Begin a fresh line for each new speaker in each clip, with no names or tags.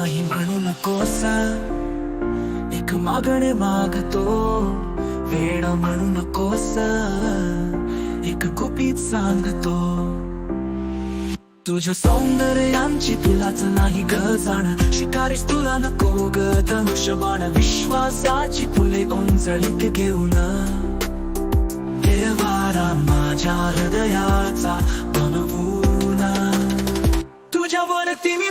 नाही म्हणू नकोस एक मागणे मागतो. वेळ म्हणू नकोस एक गुपित सांगतो. तुझ्या सौंदर्यांची तुलाच नाही ग जाण. शिकारीस तुला नको ग धनुष्यबाण. विश्वासाची फुले उंजळीत घेऊन. देवारा माझ्या हृदयाचा बनवून तुझ्यावरती मी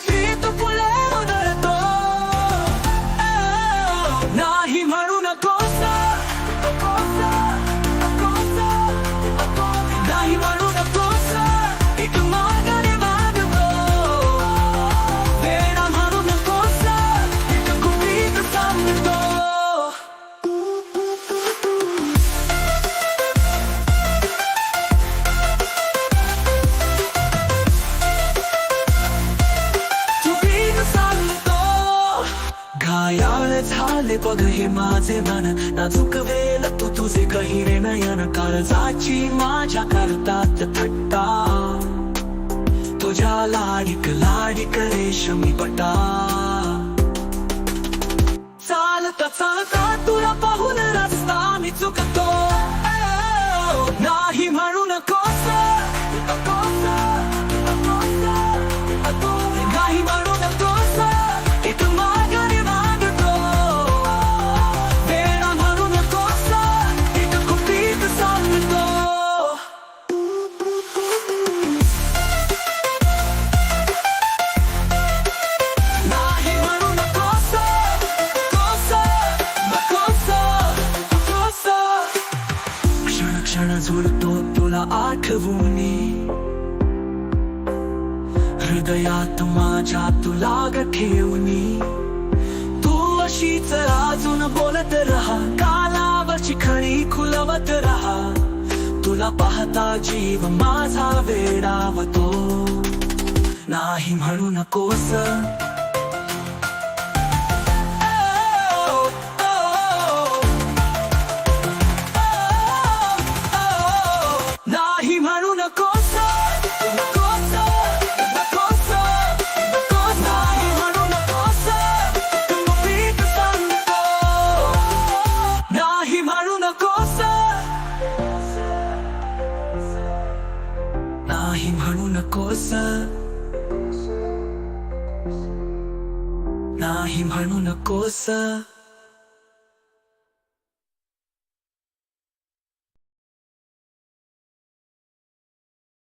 घायाळ झाले बघ हे माझे मन. नाजूक वेल तू तुझे गहिरे नयन काळजाची माझ्या करतात थट्टा. तुझ्या लाडिक लाडिक रेशमी पटा चालता चालता तुला पाहून रस्ता मी चुकतो. नाही म्हणू नकोस नकोस, नाही म्हणू क्षण क्षण झुलतो तुला आठवूनी हृदयात माझ्या तुला ग ठेवणी तू अशीच अजून बोलत राहा कालावरची खळी खुलवत राहा. तुला पाहता जीव माझा वेडावतो. नाही म्हणू नकोस. नाही म्हणू नकोस नाही म्हणू नकोस